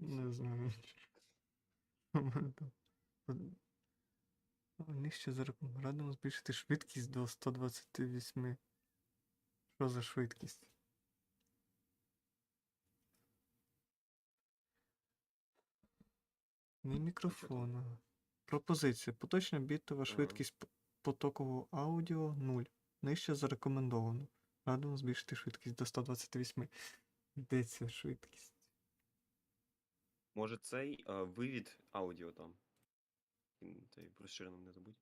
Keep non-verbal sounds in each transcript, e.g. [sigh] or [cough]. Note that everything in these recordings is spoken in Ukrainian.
Не знаю. У мене там од- А, Нижче за Радимо збільшити швидкість до 128. Що за швидкість? Не мікрофон. Пропозиція. Поточна бітова швидкість потокового аудіо 0. Нижче зарекомендовано. Радимо збільшити швидкість до 128. Де ця швидкість? Може цей а, вивід аудіо там. Цей в не забудь.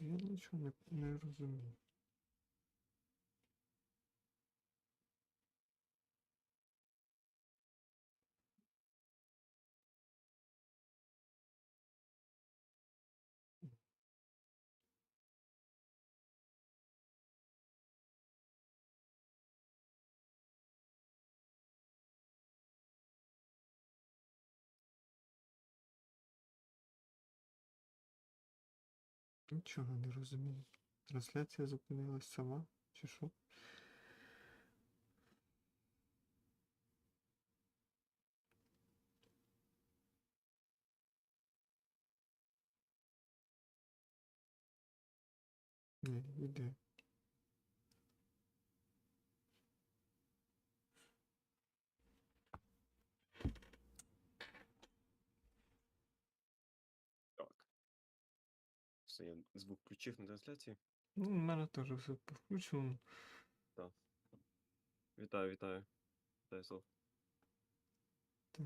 Я нічого не, не розумію. Нічого не розумію. Трансляція зупинилась сама, чи що? Ні, іде. Так. Все, я звук включив на трансляції. Ну, у мене теж все включено. Вітаю, вітаю. Вітаю, Слав. Та,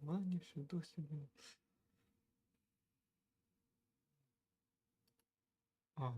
Налаштування ще досі не. А.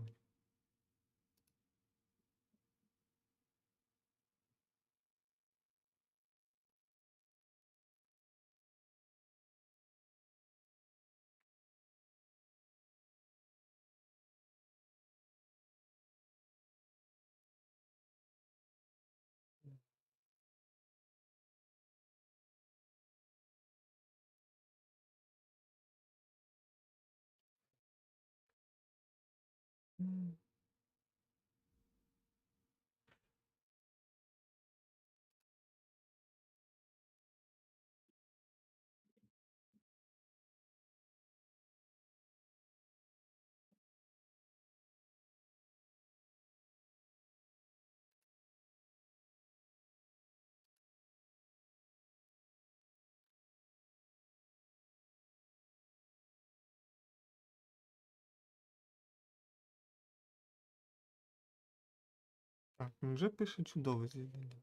Так, він вже пише чудове звільнення.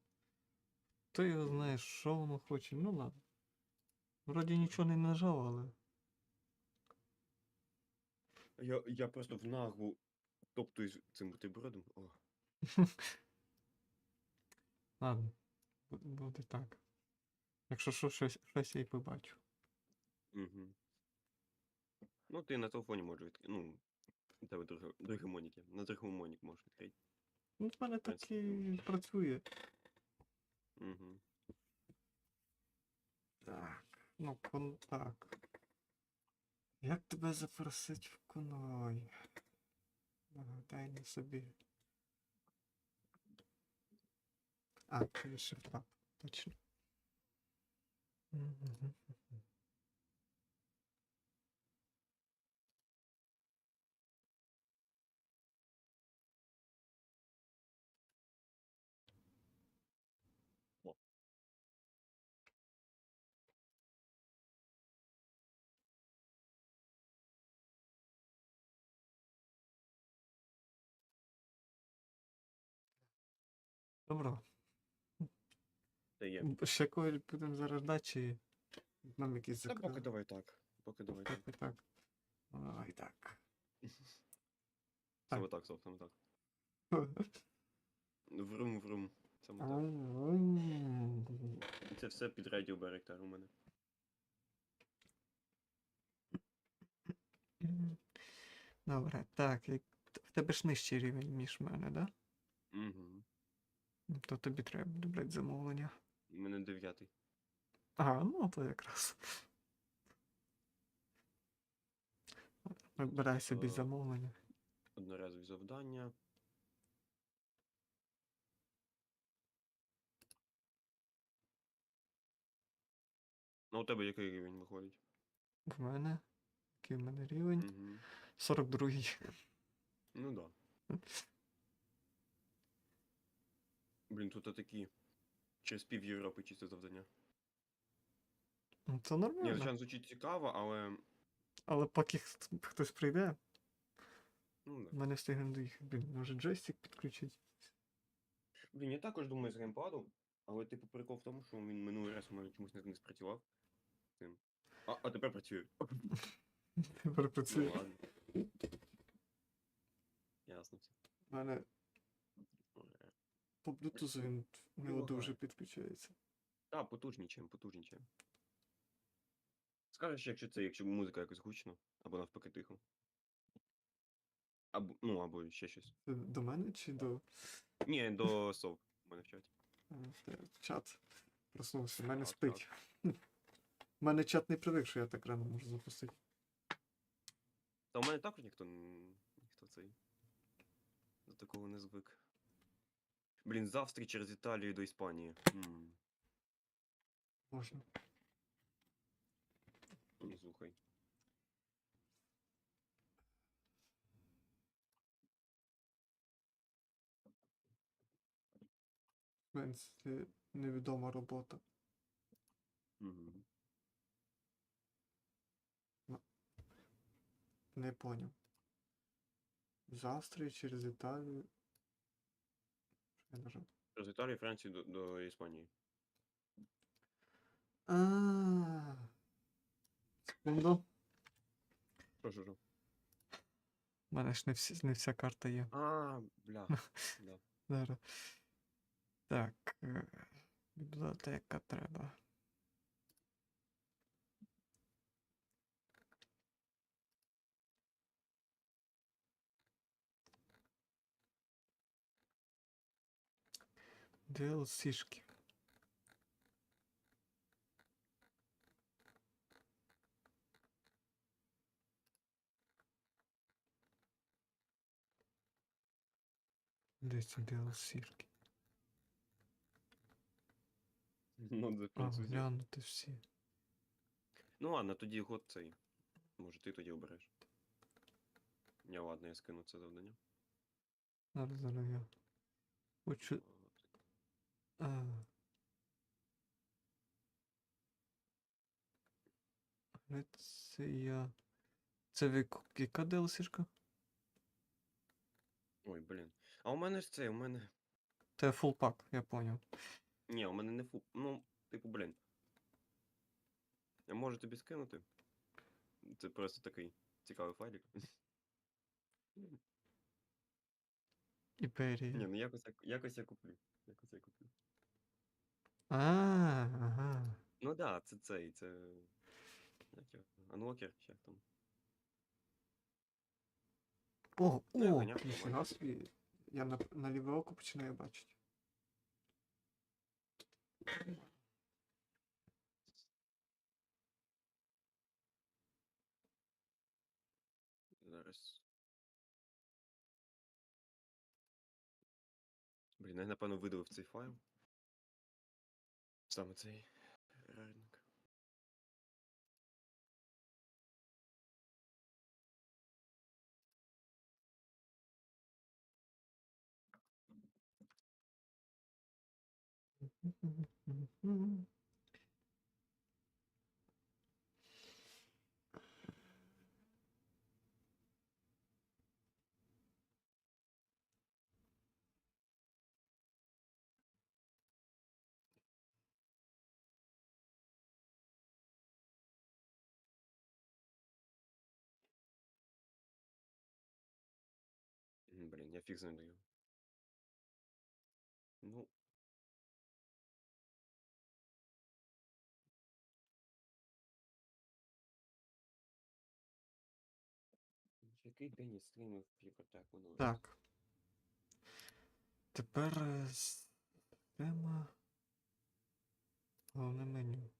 Хто його знає, що воно хоче. Ну ладно. Вроді нічого не нажав, але. Я, я просто в наглу топтуюсь цим бутербродом. О, [laughs] Ладно. бу- Буде так. Якщо що, щось, щось я й побачу. угу. Ну, ти на телефоні можеш відкрити. Ну, тебе друге, моніки. На другому монік можеш відкрити. Ну, в мене так і працює. Угу. Так. Ну, контакт. Як тебе запросить в конвой? Нагадай на собі. А, це шифтап, точно. Мгм. Добро. Та є. Ще когось будемо зарождати, чи нам якісь Та поки давай так. Поки давай так. Так, так. Ой, так. Саме так, саме так. [laughs] Врум, врум. саме так. Це все під радіо Байрактар у мене. Добре, так, в тебе ж нижчий рівень, ніж в мене, да? Угу. То тобі треба буде брати замовлення. У мене дев'ятий. Ага, ну то якраз. Вибирай собі Е. замовлення. Одноразові завдання. Ну, у тебе який рівень виходить? В мене. Який в мене рівень? Угу. 42-й. Ну да. Блін, тут такі. Через пів Європи чисто завдання. Ну, Це Ні, нормально. звичайно, звучить цікаво, але. Але поки хт- хтось прийде, Ну, да. мене встигне доїхати. Блін, може джойстик підключити. Блін, я також думаю з геймпаду, але типу прикол в тому, що він минулий раз у мене чомусь не, не спрацював. Цим. А, а тепер працює. Тепер Ну працює. ладно. Ясно. У мене по Bluetooth він не дуже підключається. Та, потужнічаємо, потужнічаємо. Скажеш, якщо це, якщо музика якось гучно, або навпаки тихо. Або, ну, або ще щось. Це до мене чи до Ні, до сов у мене в чаті. А, це чат? Проснувся, в мене Так, спить. У мене чат не привик, що я так рано можу запустити. Та у мене також ніхто н- ніхто цей. До такого не звик. Блін, з Австрії через Італію до Іспанії. М, Можна. Ну, слухай. В принципі, невідома робота. Угу. Не поняв. З Австрії через Італію. Я нажав? З Італії, Франції до, до Іспанії. А. Секунду. Що, що? У мене ж не, всі, не вся карта є. А, бля. [laughs] да. Зараз. Так. е, Бібліотека треба. DLC-шки. Де ці DLC-шки? Ну, А, французів. глянути всі. Ну ладно, тоді год цей. Може ти тоді обереш. Ні, ладно, я скину це завдання. Зараз зараз я. Хочу. Греція. Це ви яка DLC-шка? Ой, блін. А у мене ж це, у мене. Це full пак, я поняв. Ні, у мене не фу. Ну, типу, блін. Я можу тобі скинути. Це просто такий цікавий файлик. Ні, Імперія. ну якось я, якось я куплю. Якось я куплю. А, ага. Ну да, це цей, це. Як його? Unlocker, чи як там. О, Ну, я о, ніфіга бачу. собі. Я на, на ліве око починаю бачити. Зараз. Блін, я напевно видалив цей файл. Саме цей [laughs] блин, я фиг знаю. Ну. Який день стримів кліпер, так, воно. Так. Тепер е, тема головне меню.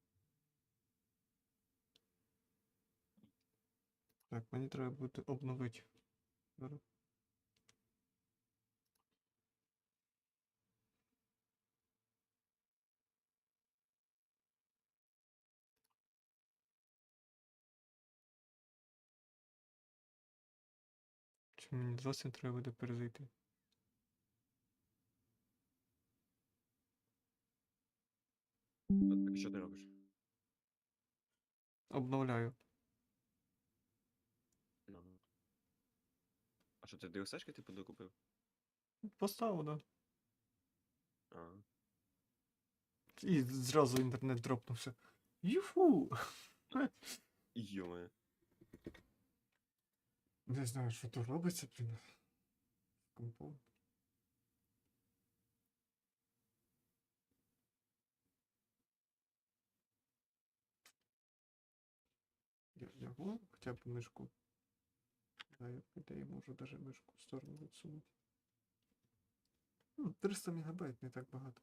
Так, мені треба буде обновити. Чи мені зовсім треба буде перезайти? Так, що ти робиш? Обновляю. Ну. А що ти DLSшки типу докупив? Поставив, да. А. І зразу інтернет дропнувся. Юфу! Йоме. Не знаю, що тут робиться, блін. Компом. Я його хоча б мишку. Да, я по можу даже мишку в сторону відсунути. Ну, 300 мегабайт не так багато.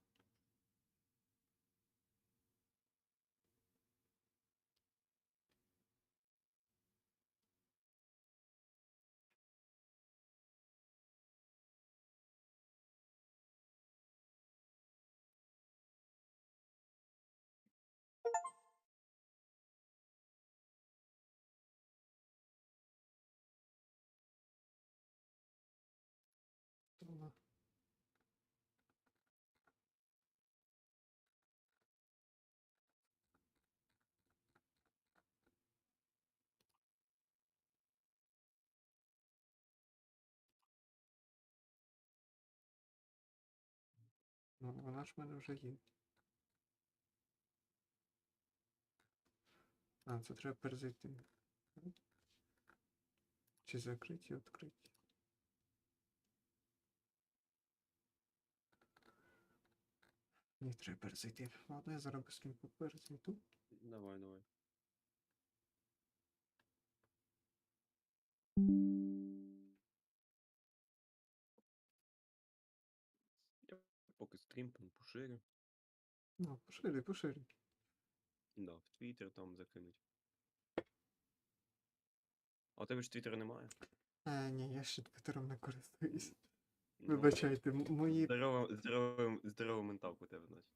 Ну, вона ж в мене вже є. А, це треба перезайти. Чи закрити і відкрити. Ні, треба перезайти. Ладно, я зараз быстренько перезайду. Давай, давай. Поки поширю. Ну, поширюй, поширюй. Да, в Твіттер там закинуть. А у тебе ж Твіттера немає? А, ні, я ще твіттером не користуюсь. Ну, Вибачайте, мої. Здорова, здорова, здорова менталка у тебе, значить.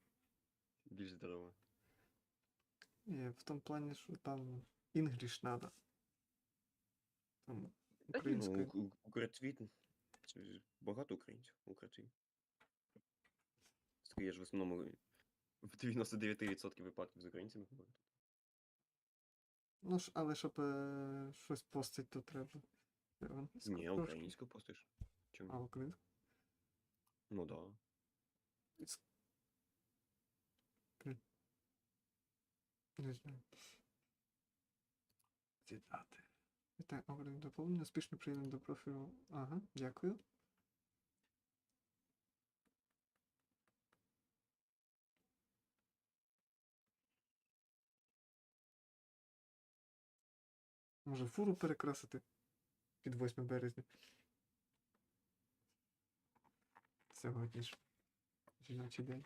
Більш здорова. Ні, в тому плані, що там інгліш надо. Там Ну, українською. багато українців. Укртвіт. Я ж в основному в 99% випадків з українцями говорю. Ну ж, але щоб е, щось постить, то треба. Е, Ні, трошки. українську постиш. Чому? А, українською? Ну да. Не знаю. Цитати. Вітаю, Огрин доповнення. Успішно приєднаний до профілю. Ага, дякую. Може фуру перекрасити під 8 березня. Сьогодні ж. Жіночий день.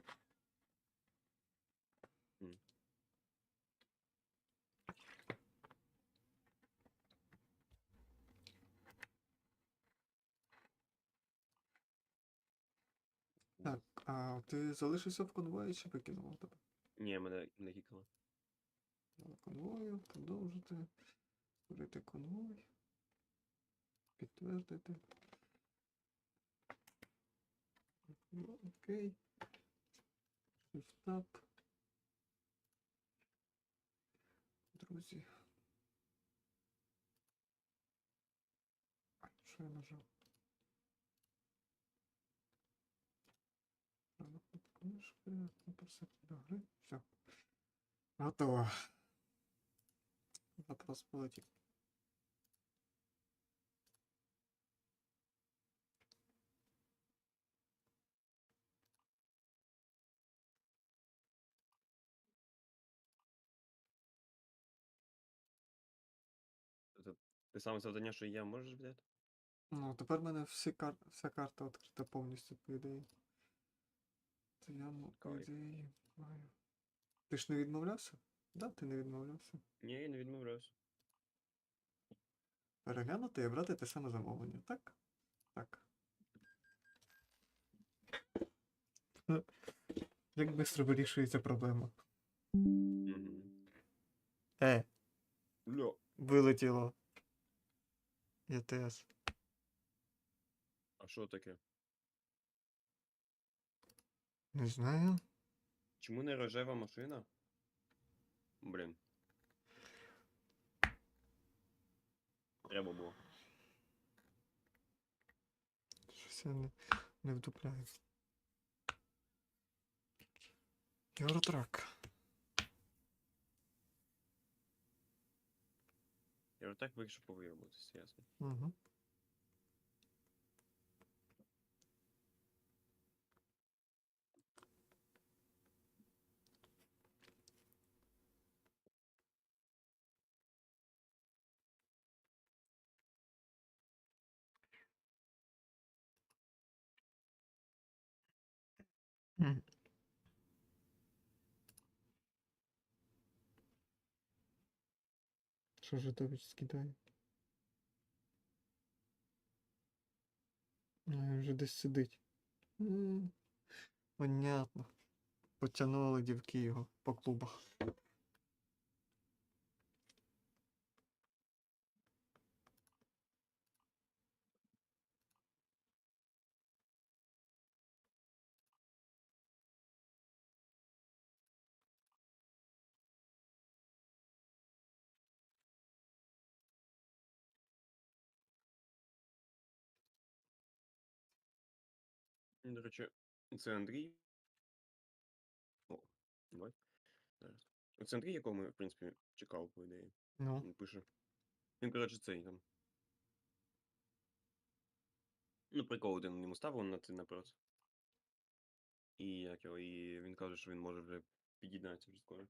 Так, а ти залишився в конвої чи викинула тебе? Ні, мене не гікало. На конвою, продовжити. Створити конвой. Підтвердити. Ну, Окей. Shift-Tab. Друзі. А, що я нажав? Мишки, напросити до гри. Все. Готово. Запрос полетів. Те саме завдання, що і я, можеш взяти? Ну, тепер в мене всі кар... вся карта відкрита повністю, по ідеї. То я, ну, по Кайф. ідеї, маю. Ти ж не відмовлявся? Да, ти не відмовлявся. Ні, я не відмовляюсь. Переглянути і брати те саме замовлення, так? Так. [laughs] Як швидко вирішується проблема? Угу. Е, вилетіло. ЄТС. А що таке? Не знаю. Чому не рожева машина? Блін. Треба було. Щось я не, не вдупляю. Євротрак. Я так вирішив повиявитися, ясно. Угу. Мгм. Що Житович скидає? А, він вже десь сидить. Понятно. Потягнули дівки його по клубах. До речі, це Андрій. О, давай. Зараз. Це Андрій, якого ми, в принципі, чекали, по ідеї. Ну, Він пише. Він, коротше, цей там. Ну, прикол один йому ставив на це напрос. І як його, і він каже, що він може вже під'єднатися вже скоро.